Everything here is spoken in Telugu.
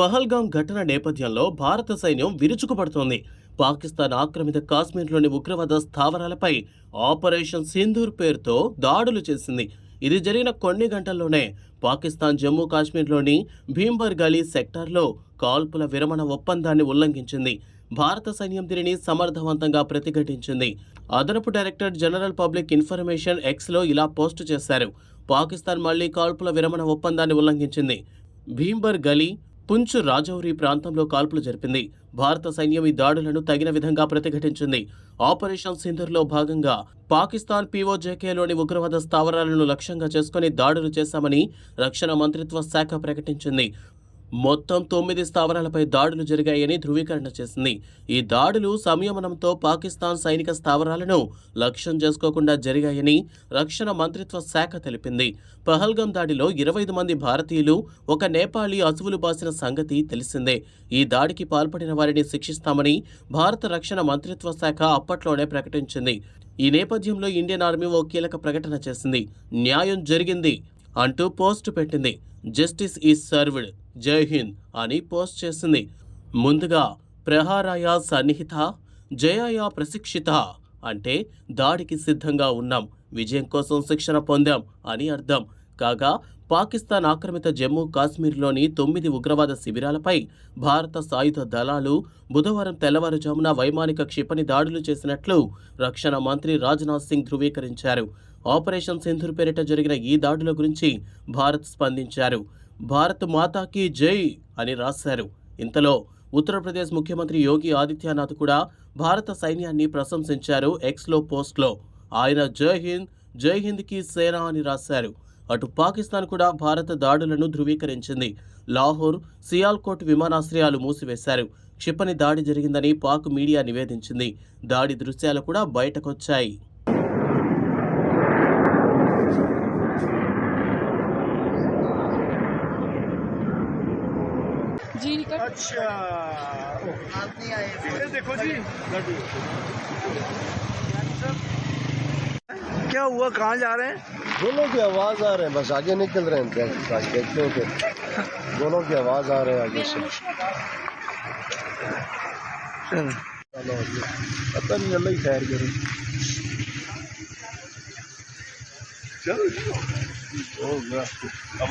పహల్గాం ఘటన నేపథ్యంలో భారత సైన్యం విరుచుకుపడుతోంది. పాకిస్తాన్ ఆక్రమిత కాశ్మీర్లోని ఉగ్రవాద స్థావరాలపై ఆపరేషన్ సింధూర్ పేరుతో దాడులు చేసింది. ఇది జరిగిన కొన్ని గంటల్లోనే పాకిస్తాన్ జమ్మూ కాశ్మీర్లోని భీంబర్ గలీ సెక్టార్లో కాల్పుల విరమణ ఒప్పందాన్ని ఉల్లంఘించింది. భారత సైన్యం దీనిని సమర్థవంతంగా ప్రతిఘటించింది. అదనపు డైరెక్టర్ జనరల్ పబ్లిక్ ఇన్ఫర్మేషన్ ఎక్స్లో ఇలా పోస్టు చేశారు. పాకిస్తాన్ మళ్ళీ కాల్పుల విరమణ ఒప్పందాన్ని ఉల్లంఘించింది. భీంబర్ గలీ పుంచ్ రాజౌరి ప్రాంతంలో కాల్పులు జరిపింది. భారత సైన్యం ఈ దాడులను తగిన విధంగా ప్రతిఘటించింది. ఆపరేషన్ సింధర్లో భాగంగా పాకిస్తాన్ పీఓజేకేలోని ఉగ్రవాద స్థావరాలను లక్ష్యంగా చేసుకుని దాడులు చేశామని రక్షణ మంత్రిత్వ శాఖ ప్రకటించింది. మొత్తం తొమ్మిది స్థావరాలపై దాడులు జరిగాయని ధృవీకరణ చేసింది. ఈ దాడులు సంయమనంతో పాకిస్తాన్ సైనిక స్థావరాలను లక్ష్యం చేసుకోకుండా జరిగాయని రక్షణ మంత్రిత్వ శాఖ తెలిపింది. పహల్గం దాడిలో ఇరవై ఐదు మంది భారతీయులు ఒక నేపాళీ అసువులు బాసిన సంగతి తెలిసిందే. ఈ దాడికి పాల్పడిన వారిని శిక్షిస్తామని భారత రక్షణ మంత్రిత్వ శాఖ అప్పట్లోనే ప్రకటించింది. ఈ నేపథ్యంలో ఇండియన్ ఆర్మీ ఓ కీలక ప్రకటన చేసింది. న్యాయం జరిగింది అంటూ పోస్ట్ పెట్టింది. జస్టిస్ ఈజ్ సర్వ్డ్ జై హింద్ అని పోస్ట్ చేసింది. ముందుగా ప్రహారాయ సన్నిహిత జయాయ ప్రశిక్షిత అంటే దాడికి సిద్ధంగా ఉన్నాం విజయం కోసం శిక్షణ పొందాం అని అర్థం. కాగా పాకిస్తాన్ ఆక్రమిత జమ్మూ కాశ్మీర్లోని తొమ్మిది ఉగ్రవాద శిబిరాలపై భారత సాయుధ దళాలు బుధవారం తెల్లవారుజామున వైమానిక క్షిపణి దాడులు చేసినట్లు రక్షణ మంత్రి రాజ్నాథ్ సింగ్ ధృవీకరించారు. ఆపరేషన్ సింధూర్ పేరిట జరిగిన ఈ దాడుల గురించి భారత్ స్పందించారు. భారత్ మాతాకి జై అని రాశారు. ఇంతలో ఉత్తరప్రదేశ్ ముఖ్యమంత్రి యోగి ఆదిత్యనాథ్ కూడా భారత సైన్యాన్ని ప్రశంసించారు ఎక్స్లో పోస్ట్లో. ఆయన జై హింద్ జై హింద్కి సేనా అని రాశారు. అటు పాకిస్తాన్ కూడా భారత దాడులను ధృవీకరించింది. లాహోర్ సియాల్కోట్ విమానాశ్రయాలు మూసివేశారు. క్షిపణి దాడి జరిగిందని పాక్ మీడియా నివేదించింది. దాడి దృశ్యాలు కూడా బయటకొచ్చాయి. जी कट अच्छा। ये देखो जी। क्या हुआ? कहाँ जा रहे हैं? दोनों की आवाज़ आ रहे हैं। बस आगे निकल रहे हैं। देखते हो कि दोनों की आवाज़ आ रहे हैं आगे से। चलो पता नहीं अल्लाह ही खैर करे। चलो हो गया।